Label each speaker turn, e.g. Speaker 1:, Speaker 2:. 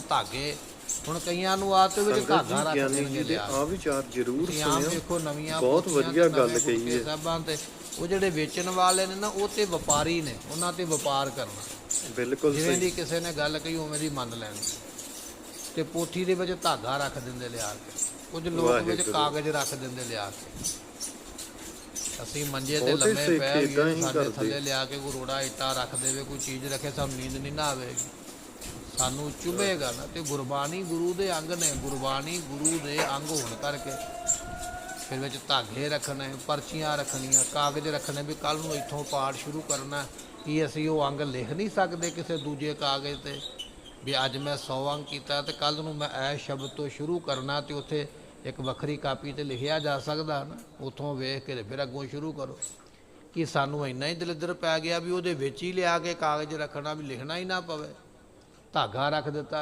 Speaker 1: ਧਾਗੇ। ਹੁਣ ਕਈਆਂ ਨੂੰ ਆਦਤ ਵਿੱਚ ਧਾਗਾ ਰੱਖ ਦੇਣਗੇ ਲਿਆ।
Speaker 2: ਆ ਵਿਚਾਰ ਜ਼ਰੂਰ ਸੁਣਿਓ।
Speaker 1: ਦੇਖੋ ਨਵੀਆਂ
Speaker 2: ਬਹੁਤ ਵਧੀਆ
Speaker 1: ਤੇ
Speaker 2: ਗੱਲ ਕਹੀ ਹੈ।
Speaker 1: ਸਾਹਿਬਾਂ ਤੇ। ਉਹ ਜਿਹੜੇ ਵੇਚਣ ਵਾਲੇ ਨੇ ਨਾ ਉਹ ਤੇ ਵਪਾਰੀ ਨੇ ਉਹਨਾਂ ਤੇ ਵਪਾਰ ਕਰਨਾ।
Speaker 2: ਬਿਲਕੁਲ
Speaker 1: ਜਿਵੇਂ
Speaker 2: ਸਹੀ।
Speaker 1: ਦੀ ਕਿਸੇ ਨੇ ਗੱਲ ਕਹੀ ਉਵੇਂ ਦੀ ਮੰਨ ਲੈਣੀ। ਤੇ ਪੋਥੀ ਦੇ ਵਿੱਚ ਧਾਗਾ ਰੱਖ ਦਿੰਦੇ ਲਿਆ ਕੇ। ਕੁਝ ਲੋਕ ਵਿੱਚ। ਕਾਗਜ਼ ਰੱਖ ਦਿੰਦੇ ਲਿਆ ਕੇ। ਅਸੀਂ ਮੰਜੇ ਤੇ ਲੰਮੇ ਪੈ ਗਏ ਸਾਡੇ। ਥੱਲੇ ਲਿਆ ਕੇ ਕੋਈ ਰੋੜਾ ਇੱਟਾ ਰੱਖ ਦੇਵੇ ਕੋਈ ਚੀਜ਼ ਰੱਖੇ ਸਾਨੂੰ ਨੀਂਦ ਨਹੀਂ ਨਾ ਆਵੇਗੀ। ਸਾਨੂੰ ਚੁਭੇਗਾ ਨਾ ਤੇ ਗੁਰਬਾਣੀ ਗੁਰੂ ਦੇ ਅੰਗ ਨੇ, ਗੁਰਬਾਣੀ ਗੁਰੂ ਦੇ ਅੰਗ ਹੋਣ ਕਰਕੇ ਫਿਰ ਵਿੱਚ ਧਾਗੇ ਰੱਖਣੇ, ਪਰਚੀਆਂ ਰੱਖਣੀਆਂ, ਕਾਗਜ਼ ਰੱਖਣੇ ਵੀ ਕੱਲ ਨੂੰ ਇੱਥੋਂ ਪਾਠ ਸ਼ੁਰੂ ਕਰਨਾ। ਕੀ ਅਸੀਂ ਉਹ ਅੰਗ ਲਿਖ ਨਹੀਂ ਸਕਦੇ ਕਿਸੇ ਦੂਜੇ ਕਾਗਜ਼ ਤੇ? ਵੀ ਅੱਜ ਮੈਂ 100 ਅੰਗ ਕੀਤਾ ਤੇ ਕੱਲ ਨੂੰ ਮੈਂ ਇਹ ਸ਼ਬਦ ਤੋਂ ਸ਼ੁਰੂ ਕਰਨਾ ਤੇ ਉੱਥੇ ਇੱਕ ਵੱਖਰੀ ਕਾਪੀ ਤੇ ਲਿਖਿਆ ਜਾ ਸਕਦਾ ਨਾ। ਉਥੋਂ ਵੇਖ ਕੇ ਫਿਰ ਅੱਗੋਂ ਸ਼ੁਰੂ ਕਰੋ। ਕਿ ਸਾਨੂੰ ਇੰਨਾ ਹੀ ਦਲਿੱਦਰ ਪੈ ਗਿਆ ਵੀ ਉਹਦੇ ਵਿੱਚ ਹੀ ਲਿਆ ਕੇ ਕਾਗਜ਼ ਰੱਖਣਾ ਵੀ ਲਿਖਣਾ ਹੀ ਨਾ ਪਵੇ? ਧਾਗਾ ਰੱਖ ਦਿੱਤਾ